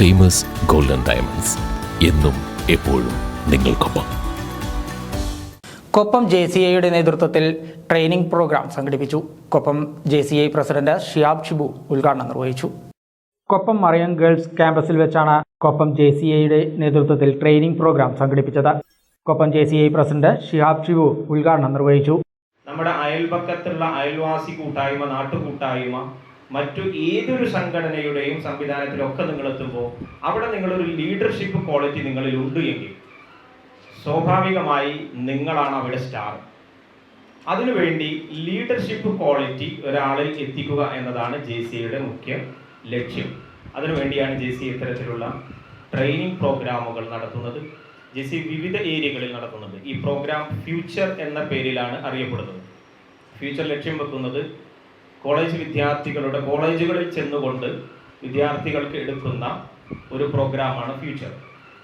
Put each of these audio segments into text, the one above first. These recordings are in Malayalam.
ഫേമസ് ഗോൾഡൻ ഡയമണ്ട്സ് എന്നും എപ്പോഴും നിങ്ങൾക്കൊപ്പം. കൊപ്പം ജെ സി ഐയുടെ നേതൃത്വത്തിൽ ട്രെയിനിംഗ് പ്രോഗ്രാം സംഘടിപ്പിച്ചു. Koppam J C I president Shiyab Shibu ഉദ്ഘാടനം നിർവഹിച്ചു. കൊപ്പം മറിയം ഗേൾസ് ക്യാമ്പസിൽ വെച്ചാണ് കൊപ്പം ജെ സി ഐയുടെ നേതൃത്വത്തിൽ ട്രെയിനിംഗ് പ്രോഗ്രാം സംഘടിപ്പിച്ചത്. Koppam J C I president Shihab Shibu ഉദ്ഘാടനം നിർവഹിച്ചു. നമ്മുടെ അയൽപക്കത്തുള്ള അയൽവാസി കൂട്ടായ്മ നാട്ടുകൂട്ടായ്മ മറ്റു ഏതൊരു സംഘടനയുടെയും സംവിധാനത്തിലൊക്കെ നിങ്ങൾ എത്തുമ്പോൾ അവിടെ നിങ്ങളൊരു ലീഡർഷിപ്പ് ക്വാളിറ്റി നിങ്ങളിൽ ഉണ്ട് എങ്കിൽ സ്വാഭാവികമായി നിങ്ങളാണ് അവിടെ സ്റ്റാർ അതിനുവേണ്ടി ലീഡർഷിപ്പ് ക്വാളിറ്റി ഒരാളിൽ എത്തിക്കുക എന്നതാണ് ജെ സിയുടെ മുഖ്യ ലക്ഷ്യം. അതിനുവേണ്ടിയാണ് ജെ സി ഇത്തരത്തിലുള്ള ട്രെയിനിങ് പ്രോഗ്രാമുകൾ നടത്തുന്നത്. ജെ സി വിവിധ ഏരിയകളിൽ നടത്തുന്നുണ്ട്. ഈ പ്രോഗ്രാം ഫ്യൂച്ചർ എന്ന പേരിലാണ് അറിയപ്പെടുന്നത്. ഫ്യൂച്ചർ ലക്ഷ്യം വെക്കുന്നത് കോളേജ് വിദ്യാർത്ഥികളുടെ കോളേജുകളിൽ ചെന്നുകൊണ്ട് വിദ്യാർത്ഥികൾക്ക് എടുക്കുന്ന ഒരു പ്രോഗ്രാമാണ് ഫ്യൂച്ചർ.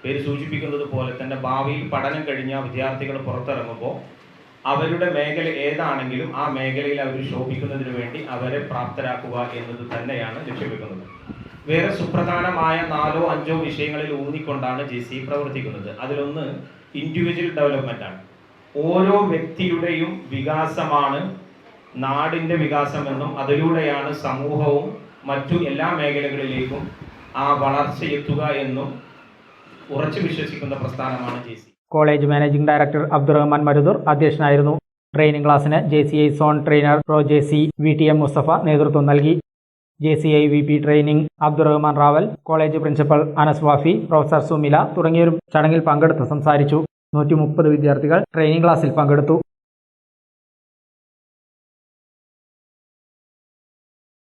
പേര് സൂചിപ്പിക്കുന്നത് പോലെ തന്നെ ഭാവിയിൽ പഠനം കഴിഞ്ഞ വിദ്യാർത്ഥികൾ പുറത്തിറങ്ങുമ്പോൾ അവരുടെ മേഖല ഏതാണെങ്കിലും ആ മേഖലയിൽ അവർ ശോഭിക്കുന്നതിന് വേണ്ടി അവരെ പ്രാപ്തരാക്കുക എന്നത് തന്നെയാണ് ലക്ഷ്യം വെക്കുന്നത്. വേറെ സുപ്രധാനമായ നാലോ അഞ്ചോ വിഷയങ്ങളിൽ ഊന്നിക്കൊണ്ടാണ് ജെ സി പ്രവർത്തിക്കുന്നത്. അതിലൊന്ന് ഇൻഡിവിജ്വൽ ഡെവലപ്മെന്റ് ആണ്. ഓരോ വ്യക്തിയുടെയും വികാസമാണ് നാടിന്റെ വികാസമെന്നും അതിലൂടെയാണ് സമൂഹവും മറ്റു എല്ലാ മേഖലകളിലേക്കും ആ വളർച്ച എത്തുക എന്നും ഉറച്ചു വിശ്വസിക്കുന്ന പ്രസ്ഥാനമാണ് J C college managing director Abdurahman Marudur അധ്യക്ഷനായിരുന്നു. ട്രെയിനിംഗ് ക്ലാസ്സിന് J C I zone trainer pro J C V T M Mustafa നേതൃത്വം നൽകി. J C I V P training Abdurahman Raval college principal Anas Wafi professor Sumila തുടങ്ങിയവരും ചടങ്ങിൽ പങ്കെടുത്ത് സംസാരിച്ചു. നൂറ്റി മുപ്പത് വിദ്യാർത്ഥികൾ ട്രെയിനിംഗ് ക്ലാസ്സിൽ പങ്കെടുത്തു.